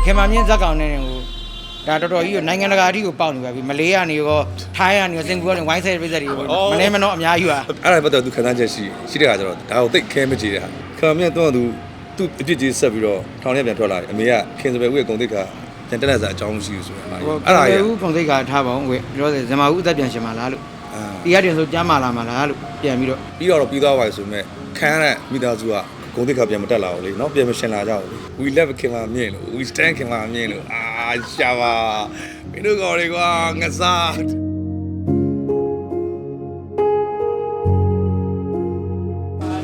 ဒီခေတ်မှာမြင့်ဇက်ကောင်နဲ့ဟိုဒါတော်တော်ကြီးကိုနိုင်ငံတကာအထိကိုပေါက်နေပါပြီမလေးကနေရောထိုင်းကနေရောစင်ကာပူကနေဝိုင်းဆဲပြည့်စက်တွေမနေမတော့အများကြီးပါအဲ့ဒါပတ်သက်သူခံစားချက်ရှိရှိတဲ့ခါကျတော့ဒါကိုသိခဲမကြည့်တဲ့ဟာခမမြတ်တော့သူသူအပြစ်ကြီးဆက်ပြီးတော့ထောင်ထဲပြန်ထွက်လာတယ်အမေကခင်စပယ်ဦးရဲ့ဂုံတိတ်ခါပြန်တက်လက်စားအကြောင်းမရှိဘူးဆိုတော့အဲ့ဟိုဒါအဲ့ကြီးဒါဦးကုန်စိတ်ကထားပါဦးဝေပြောတယ်ဇမာဦးအသက်ပြန်ရှင်ပါလားလို့အာတီးရတင်ဆိုကြမ်းမာလာမှာလားလို့ပြန်ပြီးတော့ပြီးတော့ပြီးသွားပါပြီဆိုမဲ့ခန်းတဲ့မိသားစုက ဂုံတိတ်ခါပြန်မတက်လာဘူးလေနော်ပြန်မရှင်လာကြဘူးလေ we love ခင်လာမြင်လို့ we stand ခင်လာမြင်လို့အာရှာပါမင်းတို့ကောတွေကွာငစား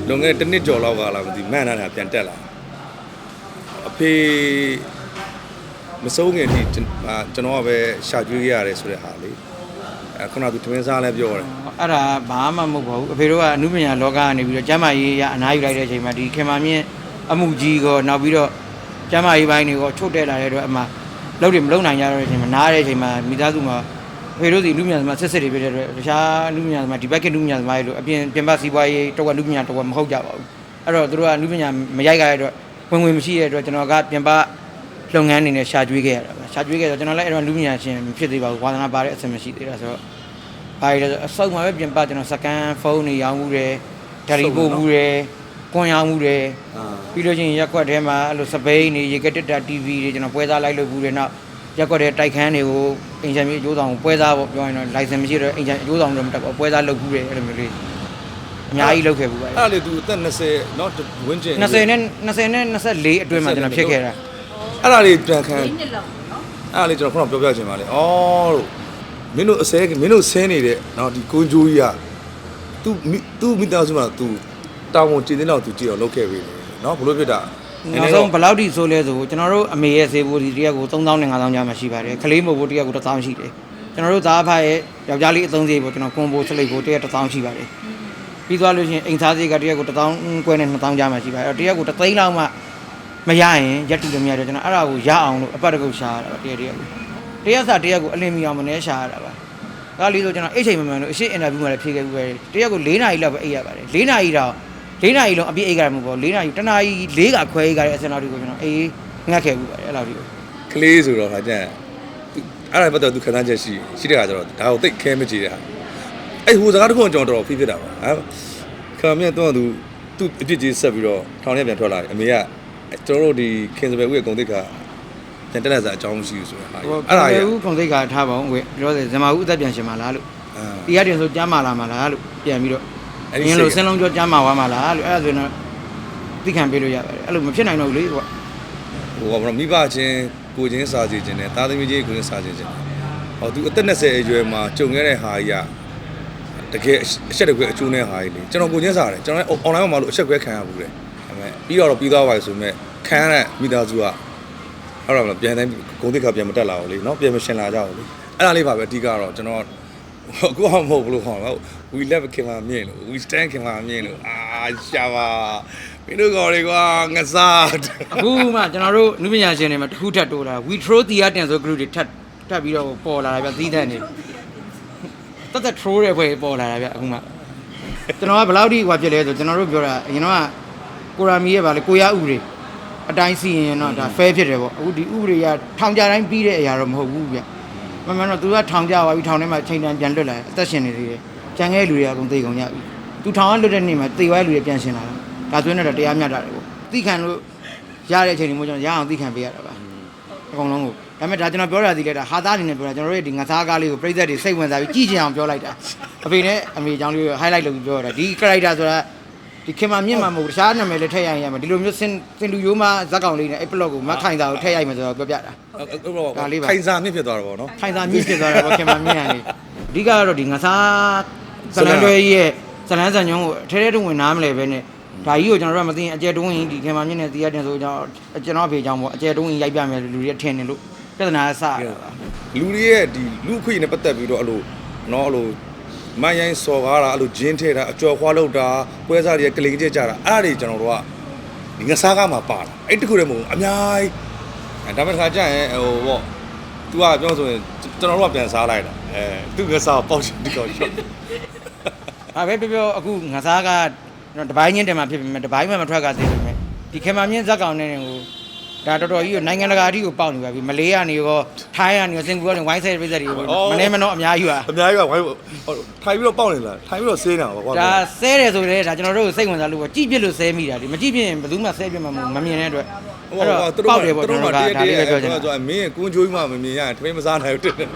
လွန်ခဲ့တဲ့တစ်နှစ်ကျော်လောက်ကလာမသိမှန်တာတာပြန်တက်လာအဖေမစိုးငယ်ထိကျွန်အာကျွန်တော်ကပဲရှာကျွေးခဲ့ရတယ်ဆိုတဲ့ဟာလေအဲ ခုနကသူထမင်းစားလည်းပြောတယ်အဲ့ဒါဘာမှမဟုတ်ပါဘူးအဖေတို့ကအမှုပညာလောကကနေပြီးတော့ကျမ်းမာရေးရအနားယူလိုက်တဲ့အချိန်မှာဒီခင်မာမြင့်အမှုကြီးကောနောက်ပြီးတော့ကျမ်းမာရေးပိုင်းတွေကောချုပ်တက်လာတဲ့အတွက်အမှလုံးတွေမလုံးနိုင်ကြတော့တဲ့အချိန်မှာနားတဲ့အချိန်မှာမိသားစုမှာအဖေတို့စီလူပညာသမားဆက်ဆက်တွေဖြစ်တဲ့အတွက်တခြားလူပညာသမားဒီဘက်ကလူပညာသမားတွေလို့အပြင်ပြင်ပစီးပွားရေးတော့ကလူပညာတော့မဟုတ်ကြပါဘူးအဲ့တော့သူတို့ကလူပညာမရိုက်ကြတဲ့အတွက်ဝင်ဝင်မရှိတဲ့အတွက်ကျွန်တော်ကပြင်ပ လုပ်ငန်းအနေနဲ့ရှာကျွေးခဲ့ရတာပါရှာကျွေးခဲ့တော့ကျွန်တော်လည်းအဲ့တော့လူပညာရှင်မဖြစ်သေးပါဘူးဝါသနာပါတဲ့အဆင်မရှိသေးတာဆိုတော့ ဘာလဲအစုံမှာပဲပြင်ပကျွန်တော်စကန်ဖုန်းတွေရောင်းမှုတယ်ဒါရီပို့မှုတယ်ကွန်ရောင်းမှုတယ် အာ ပြီးလို့ချင်းရက်ကွက်ထဲမှာအဲ့လိုစပိန်တွေရေကတက်တာ TV တွေကျွန်တော်ပွဲစားလိုက်လို့ဘူးတယ်နောက်ရက်ကွက်ထဲတိုက်ခန်းတွေကိုအင်ဂျင်မီအကျိုးဆောင်ပွဲစားပေါ့ပြောရင်တော့ license မရှိတော့အင်ဂျင်အကျိုးဆောင်တော့မတက်ဘူးပွဲစားလုပ်ဘူးတယ်အဲ့လိုမျိုးလေးအများကြီးလုပ်ခဲ့ဘူးပါ အဲ့ဒါလေသူအသက်20เนาะဝင်းကျင် 20နဲ့20နဲ့24အတွင်းမှာကျွန်တော်ဖြစ်ခဲ့တာ အဲ့ဒါလေးပြန်ခံနှစ်လောက်ပေါ့နော်အဲ့ဒါလေးကျွန်တော်ခုနပြောပြချင်ပါလေ။အော်လို့မင်းတို့အစဲမင်းတို့ဆင်းနေတဲ့နော်ဒီကိုဂျိုးကြီးကသူသူမိသားစုမှာသူတာဝန်ကျင်းတဲ့လောက်သူကြည့်တော့လောက်ခဲ့ပြီ။နော်ဘလို့ဖြစ်တာနောက်ဆုံးဘယ်လောက်ထိဆိုလဲဆိုကျွန်တော်တို့အမေရဲ့ဈေးဘူးဒီတရက်ကို3000နဲ့5000ကြားမှာရှိပါတယ်။ကလေးမို့ဘူးတရက်ကို1000ရှိတယ်။ကျွန်တော်တို့သားဖားရဲ့ယောက်ျားလေးအသုံးဈေးဘူးကျွန်တော်ကွန်ဘိုစလိတ်ဘူးတရက်1000ရှိပါတယ်။ပြီးသွားလို့ရှိရင်အိမ်သားဈေးကတရက်ကို1000ကျွဲနဲ့2000ကြားမှာရှိပါတယ်။အဲ့တော့တရက်ကို3000လောက်မှ မရရင်ရက်တူလည်းမရတော့ကျွန်တော်အဲ့ဒါကိုရအောင်လို့အပတ်တကုတ်ရှာရတာပါတရက်တရက်ကိုတရက်စာတရက်ကိုအလင်းမီအောင်မနေရှာရတာပါဒါလေးဆိုကျွန်တော်အိတ်ချိန်မမှန်လို့အရှိအင်တာဗျူးမှာလည်းဖြေခဲ့ပြီးပဲတရက်ကို4နာရီလောက်ပဲအိတ်ရပါတယ်4နာရီတော့4နာရီလုံးအပြည့်အိတ်ကြမှာပေါ့4နာရီတနာရီ4ကခွဲအိတ်ကြတဲ့အစင်လောက်ဒီကိုကျွန်တော်အေးငတ်ခဲ့ဘူးပါတယ်အဲ့လောက်ဒီကိုကလေးဆိုတော့ဟာကြက်အဲ့ဒါပတ်သက်သူခံစားချက်ရှိရှိတဲ့ခါကျတော့ဒါကိုသိခဲမကြည့်တဲ့ဟာအဲ့ဟိုစကားတစ်ခုကကျွန်တော်တော်တော်ဖိဖြစ်တာပါဟာခမမြတ်တော့သူသူအပြစ်ကြီးဆက်ပြီးတော့ထောင်ထဲပြန်ထွက်လာတယ်အမေက ကျွန်တော်တို့ဒီခင်စပယ်ဦးရဲ့ဂုံတိတ်ခါပြန်တက်လက်စားအကြောင်းမရှိဘူးဆိုတဲ့ဟာဟိုအဲ့ဒါအဲ့ကြီးဒါဦးကုန်စိတ်ကထားပါဦးဝေပြောတယ်ဇမာဦးအသက်ပြန်ရှင်ပါလားလို့အာတီးရတင်ဆိုကြမ်းမာလာမှာလားလို့ပြန်ပြီးတော့အဲ့ဒီအင်းစိတ်လို့ဆင်းလုံးကြောကြမ်းမာသွားမှာလားလို့အဲ့ဒါဆိုရင်တော့သိခံပေးလို့ရပါတယ်အဲ့လိုမဖြစ်နိုင်တော့ဘူးလေကွာဟိုကဘာမိဘချင်းကိုချင်းစာစီခြင်းနဲ့သားသမီးချင်းကိုချင်းစာစီခြင်းဟောသူအသက်20အရွယ်မှာကြုံခဲ့တဲ့ဟာကြီးကတကယ်အချက်တကွဲအကျိုးနဲ့ဟာကြီးလေကျွန်တော်ကိုချင်းစာတယ်ကျွန်တော်လည်း online မှာလို့အချက်ကွဲခံရဘူးလေဒါပေ မဲ့ပြီးတော့ပြီးသွားပါပြီဆိုပေမဲ့ခံရတဲ့မိသားစုကအဲ့တော့မလားပြန်တိုင်းဂုံတိတ်ခါပြန်မတက်လာဘူးလေနော်ပြန်မရှင်လာကြဘူးလေအဲ့ဒါလေးပါပဲအဓိကတော့ကျွန်တော်ကိုကမဟုတ်ဘူးလို့ခေါ်တော့ we love ခင်လာမြင်လို့ we stand ခင်လာမြင်လို့အာရှာပါမင်းတို့ကောတွေကွာငစားအခုမှကျွန်တော်တို့နုပညာရှင်တွေမှာတစ်ခုထပ်တိုးတာ we throw တီးရတင်ဆို group တွေထပ်ထပ်ပြီးတော့ပေါ်လာတာဗျသီးသန့်နေတက်တက် throw တဲ့ဘွဲပေါ်လာတာဗျအခုမှကျွန်တော်ကဘယ်လောက်ထိဟွာဖြစ်လဲဆိုကျွန်တော်တို့ပြောတာအရင်တော့ကို ရာမီရဲ့ဗာလေကိုရဥပဒေအတိုင်းစီရင်တော့ဒါ fair ဖြစ်တယ်ပေါ့အခုဒီဥပဒေကထောင်ကြတိုင်းပြီးတဲ့အရာတော့မဟုတ်ဘူးဗျမမှန်တော့သူကထောင်ကြသွားပြီထောင်ထဲမှာချိန်တန်ပြန်လွတ်လာတယ်အသက်ရှင်နေသေးတယ်ကြံခဲ့လူတွေကအကုန်သိကုန်ကြပြီသူထောင်ကလွတ်တဲ့နေ့မှာသေသွားတဲ့လူတွေပြန်ရှင်လာတာဒါဆိုရင်တော့တရားမျှတတယ်ပေါ့သိခံလို့ရတဲ့အချိန်တွေမျိုးကျွန်တော်ရအောင်သိခံပေးရတာပါအကုန်လုံးကိုဒါပေမဲ့ဒါကျွန်တော်ပြောတာဒီလေဒါဟာသားအနေနဲ့ပြောတာကျွန်တော်တို့ရဲ့ဒီငသားကားလေးကိုပြိသက်တွေစိတ်ဝင်စားပြီးကြည့်ချင်အောင်ပြောလိုက်တာအဖေနဲ့အမေအကြောင်းလေးကို highlight လုပ်ပြီးပြောတာဒီ character ဆိုတာ ဒီခင်မမြင့်မှာမဟုတ်ဘူးတခြားနာမည်လည်းထည့်ရရင်ရမှာဒီလိုမျိုးစင်စင်လူရိုးမှဇက်ကောင်လေးနဲ့အဲ့ plot ကိုမခိုင်တာကိုထည့်ရိုက်မယ်ဆိုတော့ပြောပြတာဒါလေးပါခိုင်စာမြင့်ဖြစ်သွားတော့ဗောနော်ခိုင်စာမြင့်ဖြစ်သွားတယ်ပေါ့ခင်မမြင့်ရတယ်အဓိကကတော့ဒီငစားဇလန်တွဲကြီးရဲ့ဇလန်ဆန်ညုံးကိုအထဲထဲတွဝင်နားမလဲပဲနဲ့ဒါကြီးကိုကျွန်တော်တို့ကမသိရင်အကျဲတွင်းရင်ဒီခင်မမြင့်နဲ့တီးရတင်ဆိုကျွန်တော်ကျွန်တော်အဖေကြောင့်ပေါ့အကျဲတွင်းရင်ရိုက်ပြမယ်လူတွေကထင်နေလို့ပြဿနာကစရတာပါ လူတွေရဲ့ဒီလူအခွင့်အရေးနဲ့ပတ်သက်ပြီးတော့အဲ့လိုနော်အဲ့လို မန်ရိုင်းစော်ကားတာအဲ့လိုဂျင်းထဲတာအကျော်ခွားလောက်တာပွဲစားတွေကကလိန်ကျက်ကြတာအဲ့ဒါတွေကျွန်တော်တို့ကဒီငစားကားမှာပါတာအဲ့တခုတည်းမဟုတ်ဘူးအများကြီးအဲဒါပေမဲ့ခါကျရင်ဟိုပေါ့ तू ကပြောဆိုရင်ကျွန်တော်တို့ကပြန်စားလိုက်တာအဲသူငစားပေါက်ချင်ဒီကောင်ရှော့ဒါပဲပြောပြောအခုငစားကတပိုင်းချင်းတည်းမှာဖြစ်ပေမဲ့တပိုင်းမှမထွက်ကသေးပေမဲ့ဒီခင်မမြင့်ဇက်ကောင်နဲ့ဟို ဒါတော်တော်ကြီးကိုနိုင်ငံတကာအထိကိုပေါက်နေပါပြီမလေးကနေရောထိုင်းကနေရောစင်ကာပူကနေဝိုင်းဆဲပိတ်သက်တွေမနေမနှောအများကြီးပါအများကြီးကဝိုင်းဟုတ်ထိုင်ပြီးတော့ပေါက်နေလားထိုင်ပြီးတော့ဆေးနေတာပါကွာဒါဆဲတယ်ဆိုလေဒါကျွန်တော်တို့စိတ်ဝင်စားလို့ပဲကြည့်ပြလို့ဆဲမိတာဒီမကြည့်ပြရင်ဘယ်သူမှဆဲပြမှာမဟုတ်မမြင်တဲ့အတွက်ဟိုကသူတို့ပေါက်တယ်ပေါ့ကျွန်တော်တို့ကဒါလေးပဲပြောချင်တာဆိုမင်းရဲ့ကုန်းချိုးမှမမြင်ရရင်ထမင်းမစားနိုင်ဘူးတဲ့